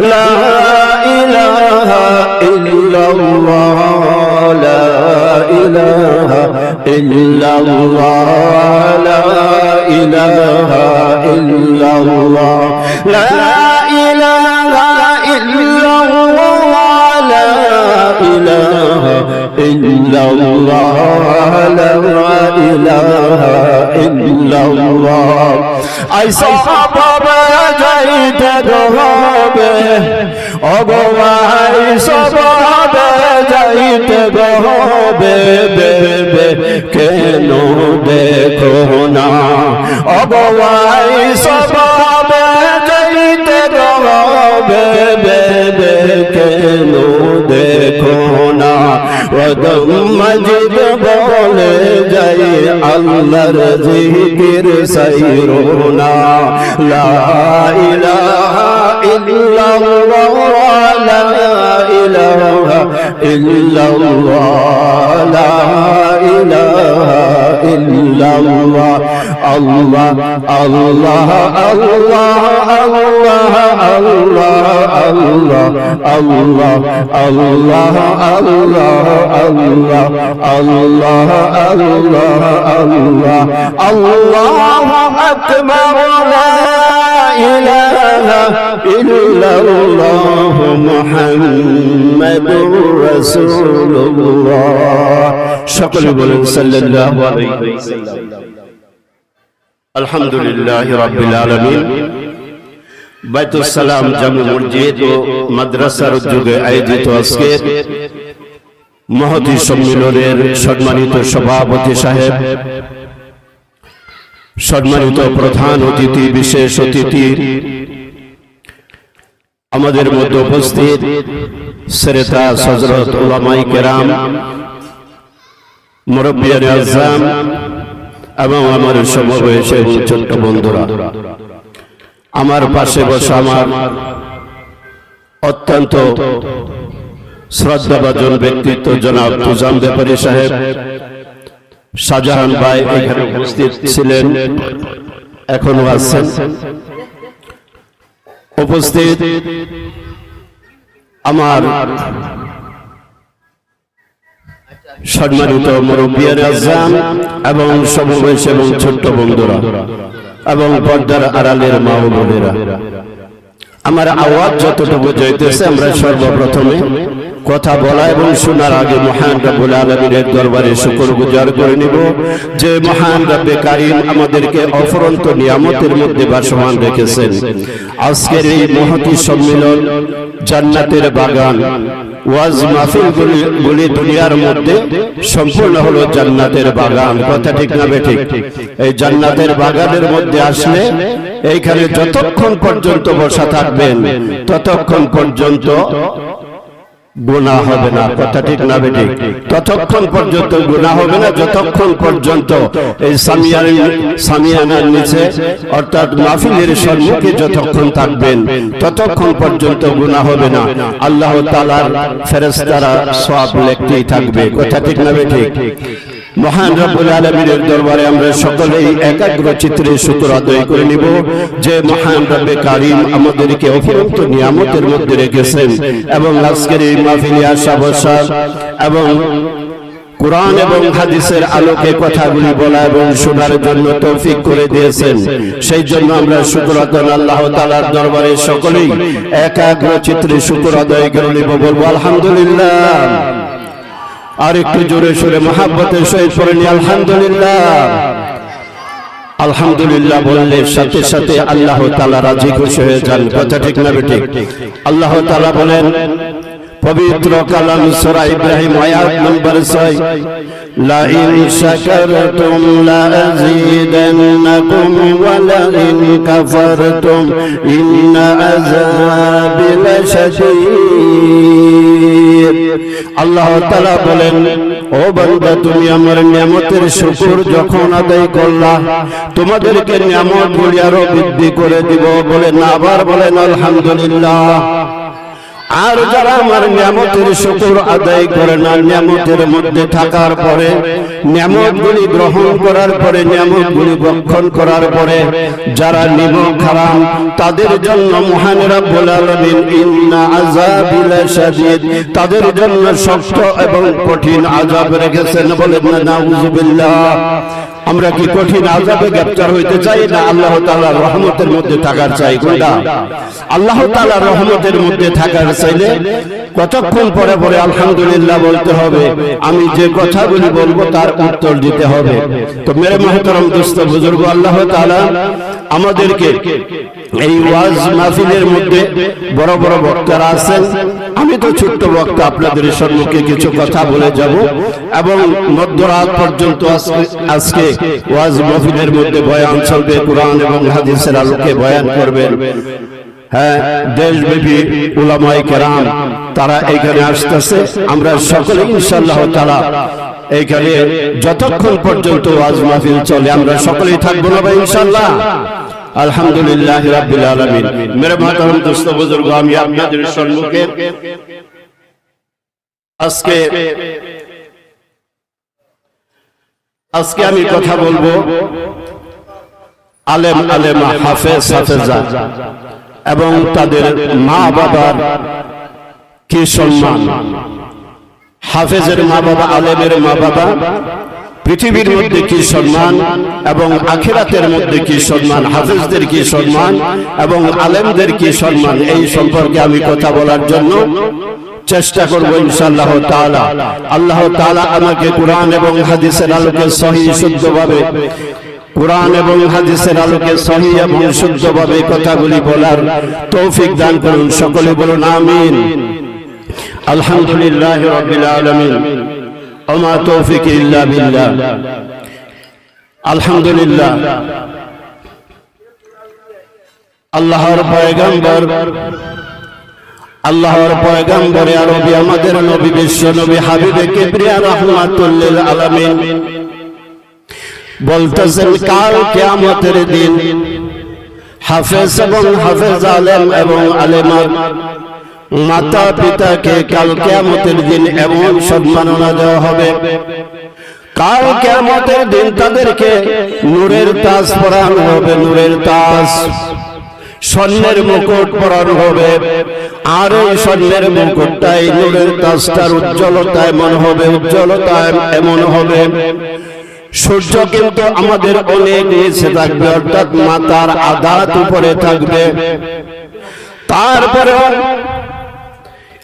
لا اله الا الله لا اله الا الله لا اله الا الله আইসা বাবা যাইতে হবে। অগবাই সবাবে যাইতে হবে। বেবে কেন দেখো না? অগবাই সবাবে যাইতে হবে। বেবে কেন দেখো না? ওদম মজিদ বলে যাই আল্লাহর জিকির সাইরোনা লা ইলাহা ইল্লাল্লাহ লা ইলাহা ইল্লাল্লাহ লা ইলাহা ইল্লাল্লাহ। আল্লাহ আল্লাহ আল্লাহ আল্লাহ আল্লাহ আল্লাহ আল্লাহ আল্লাহ আল্লাহ আল্লাহ আল্লাহ আল্লাহ আল্লাহ আল্লাহ আকবার লা ইলাহা ইল্লাল্লাহ মুহাম্মাদুর রাসূলুল্লাহ সকলে বলেন সাল্লাল্লাহু আলাইহি ওয়াসাল্লাম আলহামদুলিল্লাহ রাব্বিল আলামিন। বাইতুল সালাম জামে মসজিদ ও মাদ্রাসার উদ্যোগে আয়োজিত আজকের মহতি সম্মেলনের সম্মানিত সভাপতি সাহেব, সম্মানিত প্রধান অতিথি, বিশেষ অতিথি, আমাদের মধ্যে উপস্থিত সেরেতা সজরত উলামাই কেরাম, মুরব্বিয়ান আজম এবং আমার সমবয়সী ছোট্ট বন্ধুরা, আমার পাশে বসে আমার অত্যন্ত শ্রদ্ধাভাজন ব্যক্তিত্ব জনাব তুজাম ব্যাপারী সাহেব। শাহজাহান ভাই এখানে উপস্থিত ছিলেন, এখনও আছেন। উপস্থিত আমার সম্মানিত মুরব্বিয়ার আজাম এবং সমবয়সী এবং ছোট্ট বন্ধুরা এবং পর্দার আড়ালের মা ও বোনেরা। আমার আওয়াজ যতটুকু যাইতেছে আমরা সর্বপ্রথমে কথা বলা এবং শোনার আগে মহান রাব্বুল আলামিনের দরবারে শুকর গুজার করে নিব যে মহান রব্বে কারীম আমাদেরকে অফরন্ত নিয়ামতের মধ্যে ভাসমান রেখেছেন। আজকের এই মহতি সম্মেলন জান্নাতের বাগান। ওয়াজ মাহফিল গুলি দুনিয়ার মধ্যে সম্পূর্ণ হলো জান্নাতের বাগান। কথা ঠিক না বেঠিক এই জান্নাতের বাগানের মধ্যে আসলে এইখানে যতক্ষণ পর্যন্ত বসা থাকবেন, ততক্ষণ পর্যন্ত গুণা হবে না, কথা ঠিক না বেটি ততক্ষণ পর্যন্ত গুণা হবে না, যতক্ষণ পর্যন্ত এই সামিয়ার সামিয়ানার নিচে, অর্থাৎ মাহফিলের সম্মুখে যতক্ষণ থাকবেন, ততক্ষণ পর্যন্ত গুণা হবে না। আল্লাহ তালার ফেরেস্তারা সব লেখতেই থাকবে, কথা ঠিক না বেঠিক মহান রব্বুল আলমীর দরবারে আমরা সকলেই একাগ্র চিত্রে শুক্র আদায় করে নিব। যে মহান রব্বে কারিম আমাদেরকে অফুরন্ত নিয়ামতের মধ্যে রেখেছেন এবং আজকের এই মাহফিলে আসা বসা এবং কোরআন এবং হাদিসের আলোকে কথাগুলি বলা এবং শোনার জন্য তৌফিক করে দিয়েছেন। সেই জন্য আমরা শুক্র আদান আল্লাহ তালার দরবারে সকলেই একাগ্র চিত্রে শুক্র আদায় করে নিব। বলব আলহামদুলিল্লাহ। আর একটু জোরে সোরে মহাব্বতের সহিত পড়েনি আলহামদুলিল্লাহ। আলহামদুলিল্লাহ বললে সাথে সাথে আল্লাহ তালা রাজি খুশি হয়ে যান। কথা ঠিক না বেঠিক? আল্লাহ তালা বলেন পবিত্র কালাম সূরা ইব্রাহিম আয়াত নম্বর 6 লা ইন শাকারতুম লা আযীদান্নাকুম ওয়া লা ইন কাফারতুম ইন্না আযাবি লাশাদীদ আল্লাহ তালা বলেন, ও বান্দা, তুমি আমার নিয়ামতের শুকুর যখন আদায় করলা, তোমাদেরকে নিয়ামত গুলি আরও বৃদ্ধি করে দিব। বলে না, আবার বলেন, আলহামদুলিল্লাহ। আর যারা আমার নিয়ামতের শুকুর আদায় করে না, নিয়ামতের মধ্যে থাকার পরে, নিয়ামতগুলি গ্রহণ করার পরে, নিয়ামতগুলি ভক্ষণ করার পরে, যারা নিমক হারাম তাদের জন্য মহান রাব্বুল আলামিন, ইন্না আযাবিলা শাদীদ তাদের জন্য শক্ত এবং কঠিন আযাব রেখেছেন বলেন না আমরা কি কঠিন আজাবে গ্রেপ্তার হইতে চাই না আল্লাহ তাআলার রহমতের মধ্যে থাকার চাই কোনটা আল্লাহ তাআলার রহমতের মধ্যে থাকার চাইলে কতক্ষণ পরে পরে আলহামদুলিল্লাহ বলতে হবে? আমি যে কথাগুলি বলব তার উত্তর দিতে হবে। তো মেরে মহতরম দোস্ত বুজুর্গ আল্লাহ তাআলা আমাদেরকে এই ওয়াজ মাহফিলের মধ্যে বড় বড় বক্তারা আছেন। আমি তো ছোট্ট বক্তা, আপনাদের সম্মুখে কিছু কথা বলে যাব। এবং মধ্যরাত পর্যন্ত আজকে ওয়াজ মাহফিলের মধ্যে বয়ান চলবে, কোরআন এবং হাদিসের আলোকে বয়ান করবেন। হ্যাঁ দেশব্যাপী উলামাই কেরাম, তারা এখানে আসতেছে। আমরা সকলে ইনশাল্লাহ তারা এইখানে যতক্ষণ পর্যন্ত ওয়াজ মাহফিল চলে, আমরা সকলেই থাকব না ভাই ইনশাল্লাহ আলহামদুলিল্লাহ আলামিন। মেরে মাতারম দোস্ত বুজুর্গ, আমি আপনাদের সম্মুখে আজকে আজকে আমি কথা বলব আলেম আলেমা হাফেজ হাফেজা এবং তাদের মা বাবার কি সম্মান? হাফেজের মা বাবা আলেমের মা বাবা পৃথিবীর মধ্যে কি সম্মান এবং আখিরাতের মধ্যে কি সম্মান হাফেজদের কি সম্মান এবং আলেমদের কি সম্মান এই সম্পর্কে আমি কথা বলার জন্য চেষ্টা করব ইনশাআল্লাহ তাআলা। আল্লাহ তাআলা আমাকে কোরআন এবং হাদিসের আলোকে সহি শুদ্ধভাবে কোরআন এবং হাদিসের আলোকে সহি এবং শুদ্ধভাবে কথাগুলি বলার তৌফিক দান করুন। সকলে বলুন আমিন। আলহামদুলিল্লাহ রাব্বিল আলামিন। ওমা তৌফিক ইল্লা বিল্লাহ। আলহামদুলিল্লাহ। আল্লাহর পয়গম্বর। আল্লাহর পয়গম্বরে আরবি আমাদের নবী, বিশ্ব নবী, হাবিবে কিবরিয়া রাহমাতুল্লিল আলামিন। বলতেছেন, কাল কিয়ামতের দিন হাফেজ এবং হাফেজ আলেম এবং আলেমার মাতা পিতাকে কাল কেয়ামতের দিন এমন সম্মাননা দেওয়া হবে। কাল কেয়ামতের দিন তাদেরকে নূরের তাজ পরানো হবে, নূরের তাজ। স্বর্ণের মুকুট পরানো হবে। আর এই স্বর্ণের মুকুটটাই নূরের তাজটার উজ্জ্বলতা এমন হবে উজ্জ্বলতা এমন হবে। সূর্য কিন্তু আমাদের অনেক নিচে থাকবে, অর্থাৎ মাতার আঘাত উপরে থাকবে। তারপরে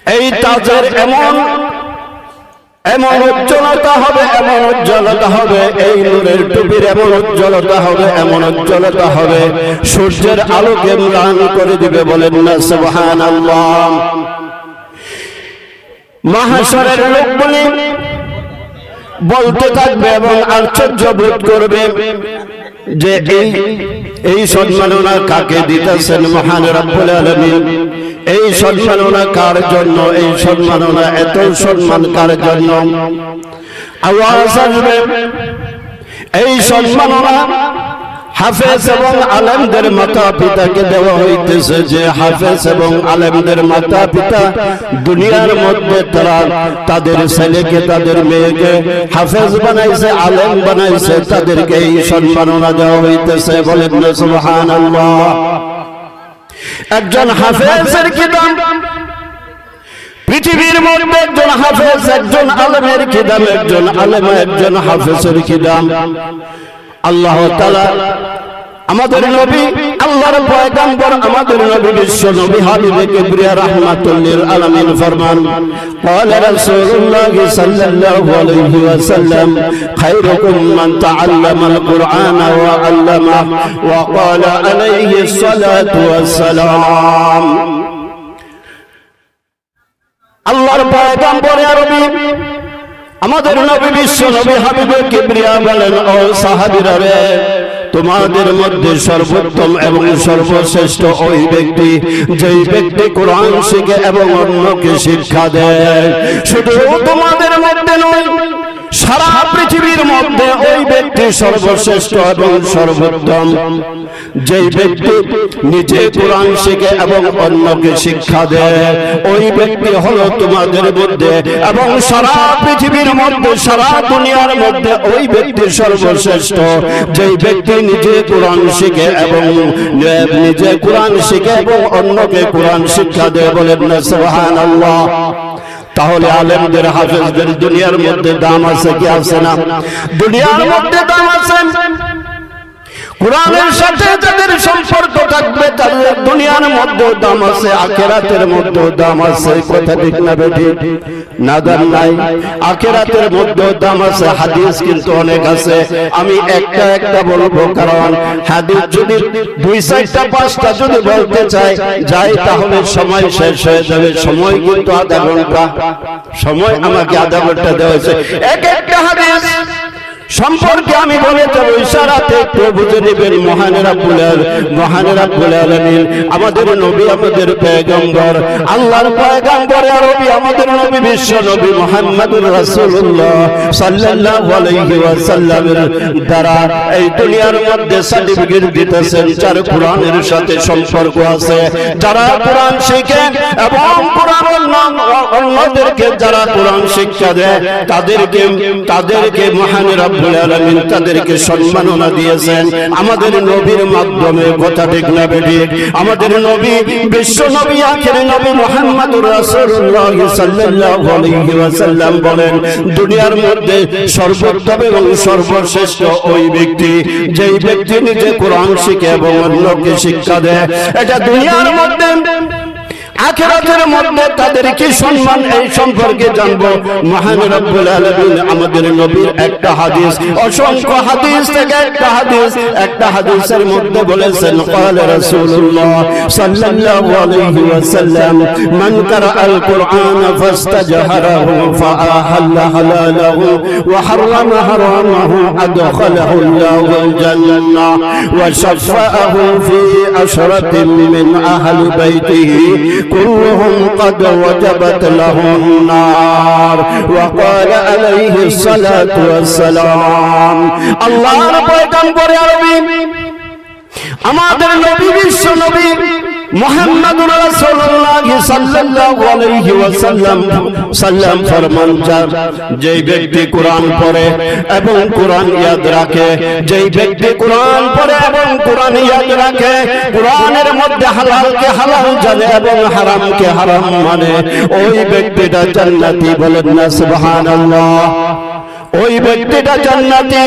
এই তাজের এমন এমন উজ্জ্বলতা হবে এমন উজ্জ্বলতা হবে এই নূরের টুপির এমন উজ্জ্বলতা হবে এমন উজ্জ্বলতা হবে। সূর্যের আলোকে ম্লান করে দিবে বলেন না সুবহানাল্লাহ। মহাশরের লোক বলে বলতে থাকবে এবং আশ্চর্য বোধ করবে যে এই এই সম্মাননা কাকে দিতেছেন মহান রব্বুল আলামিন? এই সম্মাননা কার জন্য? এই সম্মাননা, এত সম্মান কার জন্য? আওয়াজ আসবে। এই সম্মাননা হাফেজ এবং আলেমদের মাতা পিতাকে দেওয়া হইতেছে যে হাফেজ এবং আলেমদের মাতা পিতা দুনিয়ার মধ্যে তারা তাদের ছেলেকে, তাদের মেয়েকে হাফেজ বানাইছে, আলেম বানাইছে, তাদেরকে এই সম্মাননা দেওয়া হইতেছে। বলেন সুবহানাল্লাহ। একজন হাফেজের কি দাম পৃথিবীর মধ্যে একজন হাফেজ, একজন আলেমের কি একজন আলেম, একজন হাফেজের কি আল্লাহ তালা আমাদের নবী আল্লাহর পয়গম্বর আমাদের নবী বিশ্ব নবী হাবিবে কিবরিয়া রাহমাতুল্লিল আলামিন ফরমান قال رسول الله صلى الله عليه وسلم خيركم من تعلم القرآن وعلمه وقال عليه الصلاة والسلام আল্লাহর পয়গম্বর আরবি আমাদের নবী বিশ্ব নবী হাবিবে কিবরিয়া বলেন ও সাহাবীরা রে তোমাদের মধ্যে সর্বোত্তম এবং সর্বশ্রেষ্ঠ ওই ব্যক্তি, যেই ব্যক্তি কোরআন শিখে এবং অন্যকে শিক্ষা দেয়। শুধু তোমাদের মধ্যে নয় সারা পৃথিবীর মধ্যে ওই ব্যক্তি সর্বশ্রেষ্ঠ এবং সর্বোত্তম। যেই ব্যক্তি নিজে কোরআন শিখে এবং অন্যকে শিক্ষা দেয়, ওই ব্যক্তি হলো তোমাদের মধ্যে এবং সারা পৃথিবীর মধ্যে, সারা দুনিয়ার মধ্যে ওই ব্যক্তি সর্বশ্রেষ্ঠ। যেই ব্যক্তি নিজে কোরআন শিখে এবং নিজে কোরআন শিখে এবং অন্যকে কোরআন শিক্ষা দেয় বলেন না, সুবহানাল্লাহ। তাহলে আলেমদের হাফেজদের দুনিয়ার মধ্যে দাম আছে কি আছে না? দুনিয়ার মধ্যে দাম আছে। কোরআনের সাথে যাদের সম্পর্ক থাকবে তাদের দুনিয়ার মধ্যে দাম আছে, আখেরাতের মধ্যে দাম আছে, কথা ঠিক না বেটি না দাম নাই। আখেরাতের মধ্যে দাম আছে, হাদিস কিন্তু অনেক আছে। আমি একটা একটা বলব, কারণ হাদিস যদি দুই চারটা, পাঁচটা যদি বলতে চাই, যাই তাহলে সময় শেষ হয়ে যাবে। সময় কিন্তু আধা ঘণ্টা। সময় আমাকে আধা ঘণ্টা দেওয়া হয়েছে। এক একটা হাদিস সম্পর্কে আমি বলে যাব, ইশারাতে একটু বুঝে নেবেন মহানের আব্বুল মহানের আব্বুল আলামিন, আমাদের নবী, আমাদের পয়গম্বর, আল্লাহর পয়গম্বর আরবি আমাদের নবী, বিশ্ব নবী মুহাম্মদুর রাসূলুল্লাহ সাল্লাল্লাহু আলাইহি ওয়াসাল্লামের দ্বারা এই দুনিয়ার মধ্যে সার্টিফিকেট দিতেছেন, যার কোরআনের সাথে সম্পর্ক আছে। যারা কোরআন শিখে এবং কোরআন অন্যদেরকে যারা কোরআন শিক্ষা দেয়, তাদেরকে তাদেরকে মহানের আব্বুল আলামিন তাদেরকে সম্মাননা দিয়েছেন। আমাদের নবীর মাধ্যমে কথা ঠিক না বেঠিক। আমাদের নবী বিশ্ব নবী, আখের নবী মুহাম্মদুর রাসূলুল্লাহ সাল্লাল্লাহু আলাইহি ওয়াসাল্লাম বলেন, দুনিয়ার মধ্যে সর্বোত্তম এবং সর্বশ্রেষ্ঠ ওই ব্যক্তি, যেই ব্যক্তি নিজে কোরআন শিখে এবং অন্যকে শিক্ষা দেয়। এটা দুনিয়ার মধ্যে আখেরাতের মধ্যে তাদের কি সম্মান এই সম্পর্কে জানবো মহান রব্বুল আলামিন আমাদের নবীর একটা হাদিস অসংখ্য হাদিস থেকে একটা হাদিস একটা হাদিসের মধ্যে বলেছেন قال رسول الله صلى الله عليه وسلم من قرأ القرآن فاستجهره فأحل حلاله وحرم حرامه أدخله الله الجنة وشفأه في عشرة من أهل بيته كلهم قد وجبت لهم النار وقال عليه الصلاة والسلام الله পয়গম্বর আরবি আমাদের নবী বিশ্ব নবী মুহাম্মদুর রাসূলুল্লাহ সাল্লাল্লাহু সাল্লাম ফরমান ব্যক্তি কোরআন পড়ে এবং কোরআন ইয়াদ রাখে, যেই ব্যক্তি কোরআন পড়ে এবং কোরআন ইয়াদ রাখে, কোরআনের মধ্যে হালালকে হালাল জানে এবং হারামকে হারাম মানে ওই ব্যক্তিটা জান্নাতি বলেন না, সুবহানাল্লাহ। ওই ব্যক্তিটা জান্নাতি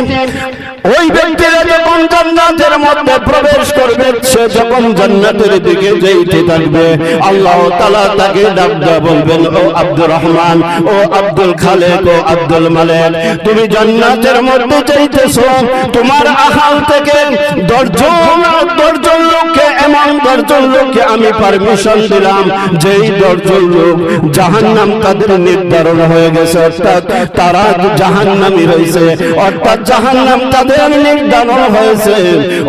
ওই ব্যক্তিরা যখন জান্নাতের মধ্যে প্রবেশ করবে, সে যখন জান্নাতের দিকে যেতে থাকবে, আল্লাহ তাআলা তাকে ডাক দেয়া বলবেন, ও আব্দুর রহমান, ও আব্দুল খালেক, ও আব্দুল মালেক, তুমি জান্নাতের মধ্যে যাইতেছো, তোমার আহাল থেকে দশজন দশজন লোককে, এমন দশজন লোককে আমি পারমিশন দিলাম, যেই দশজন লোক জাহান্নাম তাদের নির্ধারণ হয়ে গেছে, অর্থাৎ তারা জাহান্নামী রয়েছে, অর্থাৎ জাহান্নাম তাদের নির্ধারণ হয়েছে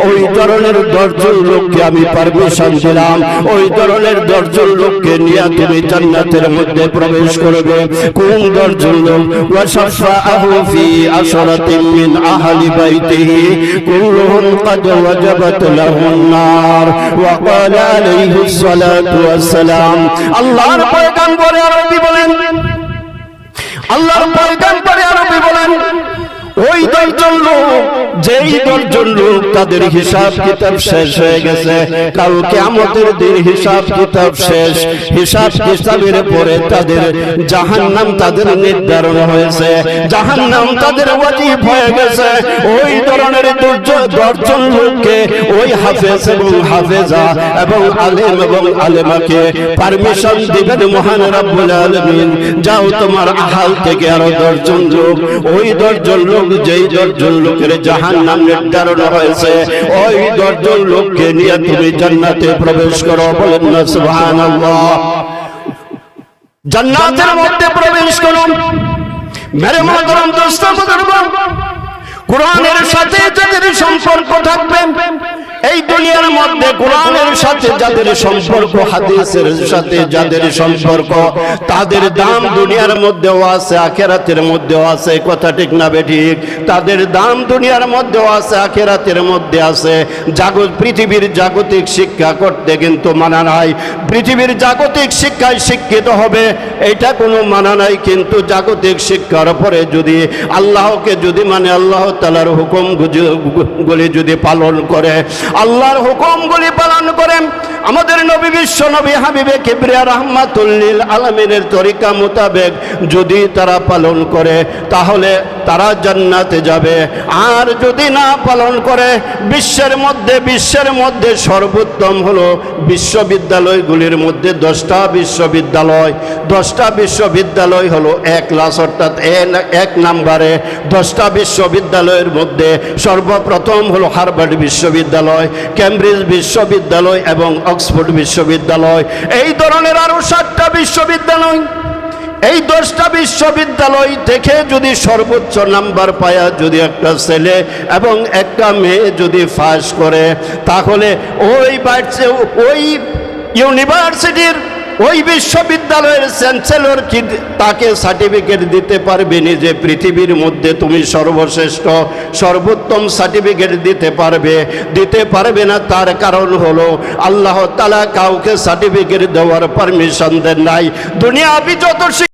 ওই ধরনের দশজন লোককে আমি পারমিশন দিলাম ওই ধরনের দশজন লোককে নিয়ে তুমি জান্নাতের মধ্যে প্রবেশ করবে কোন দশজন লোক ওয়াসাফাহু ফি আশরাতিন মিন আহলি বাইতিহি কুল্লুহুম قد وجبت له النار وقال عليه الصلاة والسلام আল্লাহর পয়গম্বর আরবি বলেন আল্লাহর পয়গম্বর আরবি বলেন ওই দশজন লোক, যেই দশজন লোক তাদের হিসাব কিতাব শেষ হয়ে গেছে। কালকে আমাদের দিন হিসাব কিতাব শেষ। হিসাব কিতাবের পরে তাদের জাহান্নাম তাদের নির্ধারণ হয়েছে। জাহান্নাম তাদের ওয়াজিব হয়ে গেছে। ওই ধরনের দশজন লোককে ওই হাফেজ এবং হাফেজা এবং আলেম এবং আলেমাকে পারমিশন দিবেন মহান রাব্বুল আলামিন। যাও তোমার আহাল থেকে আরও দশজন লোক। ওই দশজন লোক যেই দশজন লোকের জাহান নাম নির্ধারণ হয়েছে, ওই দশজন লোককে নিয়ে তুমি জান্নাতে প্রবেশ করো বলেন জান্নাতের মধ্যে প্রবেশ করুন মেরে মহতরম দোস্ত বুজুর্গ কোরআনের সাথে যাদের সম্পর্ক থাকবে, এই দুনিয়ার মধ্যে কোরআনের সাথে যাদের সম্পর্ক, হাদিসের সাথে যাদের সম্পর্ক, তাদের দাম দুনিয়ার মধ্যেও আছে, আখেরাতের মধ্যেও আছে কথা ঠিক না বেঠিক তাদের দাম দুনিয়ার মধ্যেও আছে, আখেরাতের মধ্যে আছে। জাগত পৃথিবীর জাগতিক শিক্ষা করতে কিন্তু মানা নাই। পৃথিবীর জাগতিক শিক্ষায় শিক্ষিত হবে এটা কোনো মানা নাই, কিন্তু জাগতিক শিক্ষার পরে যদি আল্লাহকে যদি মানে আল্লাহ তালার হুকুম গুলি যদি পালন করে আল্লাহর হুকুমগুলি পালন করেন আমাদের নবী বিশ্ব নবী হাবিবে কিবরিয়া রহমাতুল্লিল আলমিনের তরিকা মোতাবেক যদি তারা পালন করে, তাহলে তারা জান্নাতে যাবে। আর যদি না পালন করে, বিশ্বের মধ্যে বিশ্বের মধ্যে সর্বোত্তম হলো বিশ্ববিদ্যালয়গুলির মধ্যে দশটা বিশ্ববিদ্যালয়। দশটা বিশ্ববিদ্যালয় হলো এক ক্লাস, অর্থাৎ এক নাম্বারে দশটা বিশ্ববিদ্যালয়ের মধ্যে সর্বপ্রথম হলো হার্ভার্ড বিশ্ববিদ্যালয়, কেমব্রিজ বিশ্ববিদ্যালয় এবং অক্সফোর্ড বিশ্ববিদ্যালয়। এই ধরনের আরও সাতটা বিশ্ববিদ্যালয়, এই দশটা বিশ্ববিদ্যালয় থেকে যদি সর্বোচ্চ নাম্বার পায়া যদি একটা ছেলে এবং একটা মেয়ে যদি ফাঁস করে, তাহলে ওই বাড়ছে, ওই ইউনিভার্সিটির ওই বিশ্ববিদ্যালয়ের চ্যান্সেলর কি তাকে সার্টিফিকেট দিতে পারবে পারবেনি যে পৃথিবীর মধ্যে তুমি সর্বশ্রেষ্ঠ, সর্বোত্তম সার্টিফিকেট দিতে পারবে? দিতে পারবে না, তার কারণ হলো আল্লাহ তালা কাউকে সার্টিফিকেট দেওয়ার পারমিশন দেন নাই। দুনিয়া যত